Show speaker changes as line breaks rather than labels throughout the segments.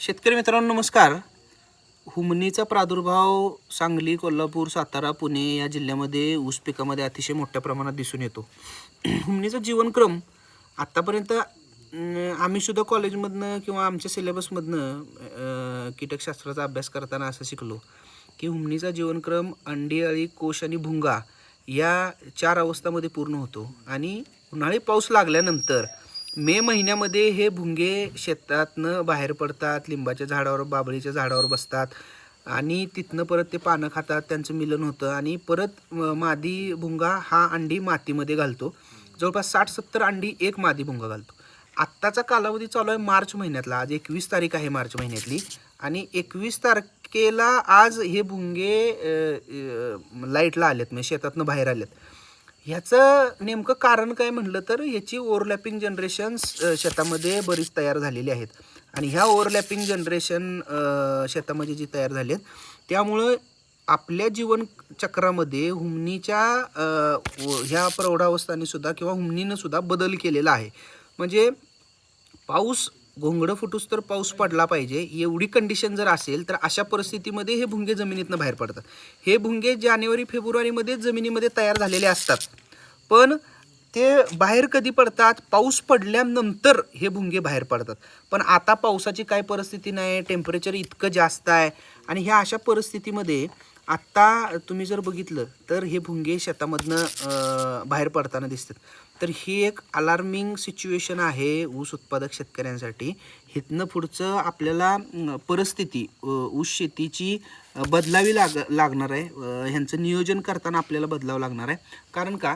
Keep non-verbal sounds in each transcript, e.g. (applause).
शेतकरी मित्रांनो नमस्कार. हुमणीचा प्रादुर्भाव सांगली कोल्हापूर सातारा पुणे या जिल्ह्यामध्ये ऊस पिकामध्ये अतिशय मोठ्या प्रमाणात दिसून येतो. (clears throat) हुमणीचा जीवनक्रम आत्तापर्यंत आम्हीसुद्धा आम्ही सुद्धा कॉलेजमधनं किंवा आमच्या सिलेबसमधनं कीटकशास्त्राचा अभ्यास करताना असं शिकलो की हुमणीचा जीवनक्रम अंडी अळी कोश आणि भुंगा या चार अवस्थामध्ये पूर्ण होतो. आणि उन्हाळी पाऊस लागल्यानंतर मे महिन्यामध्ये हे भुंगे शेतातनं बाहेर पडतात लिंबाच्या झाडावर बाबळीच्या झाडावर बसतात आणि तिथनं परत ते पानं खातात त्यांचं मिलन होतं आणि परत मादी भुंगा हा अंडी मातीमध्ये घालतो. जवळपास साठ सत्तर अंडी एक मादी भुंगा घालतो. आत्ताचा कालावधी चालू आहे मार्च महिन्यातला. आज एकवीस तारीख आहे मार्च महिन्यातली. आणि एकवीस तारखेला आज हे भुंगे लाईटला आलेत म्हणजे शेतातनं बाहेर आलेत. ह्याचं नेमकं कारण काय म्हटलं तर ह्याची ओव्हरलॅपिंग जनरेशन्स शेतामध्ये बरीच तयार झालेली आहेत. आणि ह्या ओव्हरलॅपिंग जनरेशन शेतामध्ये जी तयार झाली आहेत त्यामुळं आपल्या जीवनचक्रामध्ये हुमनीच्या हुमणीच्या व- ह्या प्रौढावस्थांनीसुद्धा किंवा हुमनीनंसुद्धा बदल केलेला आहे. म्हणजे पाऊस घोंगडं फुटूस तर पाऊस पडला पाहिजे. एवढी कंडिशन जर असेल तर अशा परिस्थितीमध्ये हे भुंगे जमिनीतनं बाहेर पडतात. हे भुंगे जानेवारी फेब्रुवारीमध्ये जमिनीमध्ये तयार झालेले असतात. पण ते बाहेर कधी पडतात? पाऊस पडल्यानंतर हे भुंगे बाहेर पडतात. पण आता पावसाची काय परिस्थिती नाही टेम्परेचर इतकं जास्त आहे. आणि ह्या अशा परिस्थितीमध्ये आत्ता तुम्ही जर बघितलं तर हे भुंगे शेतामधनं बाहेर पडताना दिसतात. तर ही एक अलार्मिंग सिच्युएशन आहे ऊस उत्पादक शेतकऱ्यांसाठी. हिथनं पुढचं आपल्याला परिस्थिती ऊस शेतीची बदलावी लाग लागणार आहे. ह्यांचं नियोजन करताना आपल्याला बदलावं लागणार आहे. कारण का?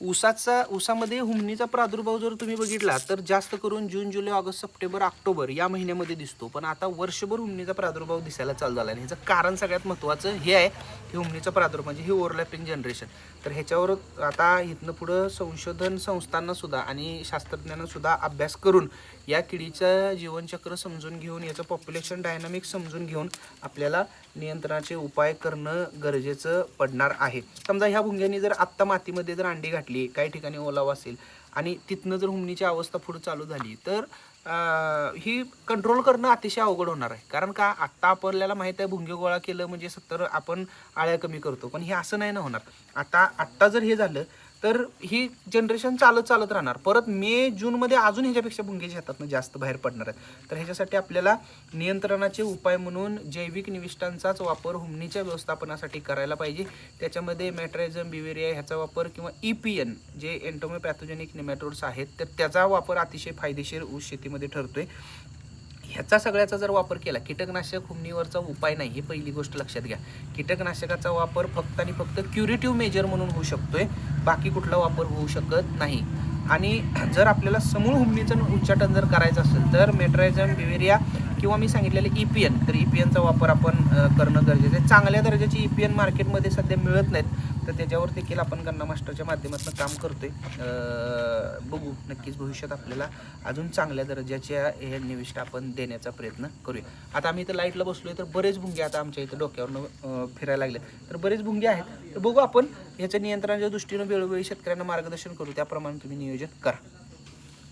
ऊसाचा ऊसामध्ये हुमणीचा प्रादुर्भाव जर तुम्ही बघितला तर जास्त करून जून जुलै ऑगस्ट सप्टेंबर ऑक्टोबर या महिन्यामध्ये दिसतो. पण आता वर्षभर हुमणीचा प्रादुर्भाव दिसायला चालू झाला आणि ह्याचं कारण सगळ्यात महत्त्वाचं हे आहे की हुमणीचा प्रादुर्भाव म्हणजे हे ओव्हरलॅपिंग जनरेशन तर ह्याच्यावर आता इथनं पुढं संशोधन संस्थांना सुद्धा आणि शास्त्रज्ञांना सुद्धा अभ्यास करून या किडीचं जीवनचक्र समजून घेऊन याचं पॉप्युलेशन डायनामिक समजून घेऊन आपल्याला नियंत्रणाचे उपाय करणं गरजेचं पडणार आहे. समजा ह्या भुंग्यांनी जर आत्ता मातीमध्ये जर अंडी घातली काही ठिकाणी ओलावा असेल आणि तिथनं जर हुमणीची अवस्था पुढे चालू झाली तर ही कंट्रोल करणं अतिशय अवघड होणार आहे. कारण का आत्ता आपल्याला माहीत आहे भुंगे गोळा केलं म्हणजे सत्तर आपण आळ्या कमी करतो. पण हे असं नाही ना होणार. आता आत्ता जर हे झालं तर ही जनरेशन चालत चालत राहणार. परत मे जूनमध्ये अजून ह्याच्यापेक्षा भुंगे ना जास्त बाहेर पडणार आहेत. तर ह्याच्यासाठी आपल्याला नियंत्रणाचे उपाय म्हणून जैविक निविष्ठांचाच वापर हुमणीच्या व्यवस्थापनासाठी करायला पाहिजे. त्याच्यामध्ये मॅट्रायझम बिवेरिया ह्याचा वापर किंवा ई पी एन जे एन्टोमोपॅथोजेनिक निमॅटोड्स आहेत तर त्याचा वापर अतिशय फायदेशीर ऊस शेतीमध्ये ठरतोय. ह्याचा सगळ्याचा जर वापर केला कीटकनाशक हुमणीवरचा उपाय नाही ही पहिली गोष्ट लक्षात घ्या. कीटकनाशकाचा वापर फक्त आणि फक्त क्युरेटिव्ह मेजर म्हणून होऊ शकतोय बाकी कुठला वापर होऊ शकत नाही. आणि जर आपल्याला समूळ हुमणीचं उच्चाटन जर करायचं असेल तर मेट्रायझम बिवेरिया किंवा मी सांगितलेलं ई पी एन तर ई पी एनचा वापर आपण करणं गरजेचं आहे. चांगल्या दर्जाची ई पी एन मार्केटमध्ये सध्या मिळत नाहीत तर त्याच्यावर देखील आपण गन्ना मास्टरच्या माध्यमातून काम करतोय. बघू नक्कीच भविष्यात आपल्याला अजून चांगल्या दर्जाच्या हे निविष्ट आपण देण्याचा प्रयत्न करूया. आता आम्ही इथं लाईटला बसलोय तर बरेच भुंगे आता आमच्या इथं डोक्यावरनं फिरायला लागले तर बरेच भुंगे आहेत. तर बघू आपण ह्याच्या नियंत्रणाच्या दृष्टीनं वेळोवेळी शेतकऱ्यांना मार्गदर्शन करू. त्याप्रमाणे तुम्ही नियोजन करा.